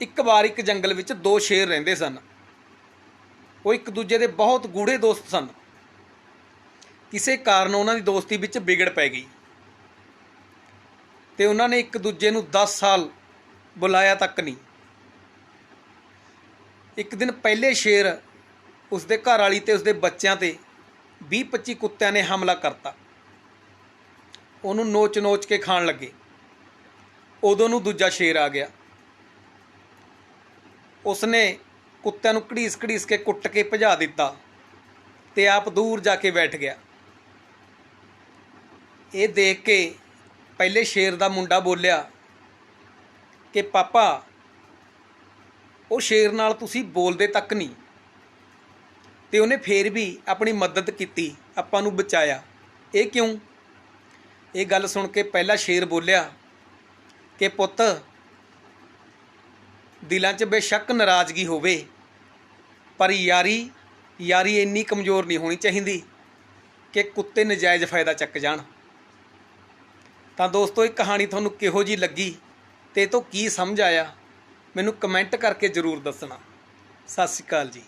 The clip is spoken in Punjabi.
ਇੱਕ ਵਾਰ ਇੱਕ ਜੰਗਲ ਵਿੱਚ ਦੋ ਸ਼ੇਰ ਰਹਿੰਦੇ ਸਨ। ਉਹ ਇੱਕ ਦੂਜੇ ਦੇ ਬਹੁਤ ਗੂੜੇ ਦੋਸਤ ਸਨ। ਕਿਸੇ ਕਾਰਨ ਉਹਨਾਂ ਦੀ ਦੋਸਤੀ ਵਿੱਚ ਵਿਗੜ ਪੈ ਗਈ। ਤੇ ਉਹਨਾਂ ਨੇ ਇੱਕ ਦੂਜੇ ਨੂੰ 10 ਸਾਲ ਬੁਲਾਇਆ ਤੱਕ ਨਹੀਂ। ਇੱਕ ਦਿਨ ਪਹਿਲੇ ਸ਼ੇਰ ਉਸਦੇ ਘਰ ਵਾਲੀ ਤੇ ਉਸਦੇ ਬੱਚਿਆਂ ਤੇ 20-25 ਕੁੱਤਿਆਂ ਨੇ ਹਮਲਾ ਕਰਤਾ। ਉਹਨੂੰ ਨੋਚ-ਨੋਚ ਕੇ ਖਾਣ ਲੱਗੇ। ਉਦੋਂ ਨੂੰ ਦੂਜਾ ਸ਼ੇਰ ਆ ਗਿਆ। ਉਸਨੇ ਕੁੱਤਿਆਂ ਨੂੰ ਘੜੀਸ-ਘੜੀਸ ਕੇ ਕੁੱਟ ਕੇ ਭਜਾ ਦਿੱਤਾ ਤੇ ਆਪ ਦੂਰ ਜਾ ਕੇ ਬੈਠ ਗਿਆ। ਇਹ ਦੇਖ ਕੇ ਪਹਿਲੇ ਸ਼ੇਰ ਦਾ ਮੁੰਡਾ ਬੋਲਿਆ ਕਿ, ਪਾਪਾ, ਉਹ ਸ਼ੇਰ ਨਾਲ ਤੁਸੀਂ ਬੋਲਦੇ ਤੱਕ ਨਹੀਂ। ਤੇ ਉਹਨੇ ਫੇਰ ਵੀ ਆਪਣੀ ਮਦਦ ਕੀਤੀ, ਆਪਾਂ ਨੂੰ ਬਚਾਇਆ। ਇਹ ਕਿਉਂ? ਇਹ ਗੱਲ ਸੁਣ ਕੇ ਪਹਿਲਾ ਸ਼ੇਰ ਬੋਲਿਆ ਕਿ, ਪੁੱਤ ਦਿਲਾਂ 'ਚ ਬੇਸ਼ੱਕ ਨਾਰਾਜ਼ਗੀ ਹੋਵੇ, ਪਰ ਯਾਰੀ ਯਾਰੀ ਇੰਨੀ ਕਮਜ਼ੋਰ ਨਹੀਂ ਹੋਣੀ ਚਾਹੀਦੀ ਕਿ ਕੁੱਤੇ ਨਜਾਇਜ਼ ਫਾਇਦਾ ਚੱਕ ਜਾਣ। ਤਾਂ ਦੋਸਤੋ, ਇਹ ਕਹਾਣੀ ਤੁਹਾਨੂੰ ਕਿਹੋ ਜੀ ਲੱਗੀ ਤੇ ਇਹ ਤੋਂ ਕੀ ਸਮਝ ਆਇਆ, ਮੈਨੂੰ ਕਮੈਂਟ ਕਰਕੇ ਜ਼ਰੂਰ ਦੱਸਣਾ। ਸਤਿ ਸ਼੍ਰੀ ਅਕਾਲ ਜੀ।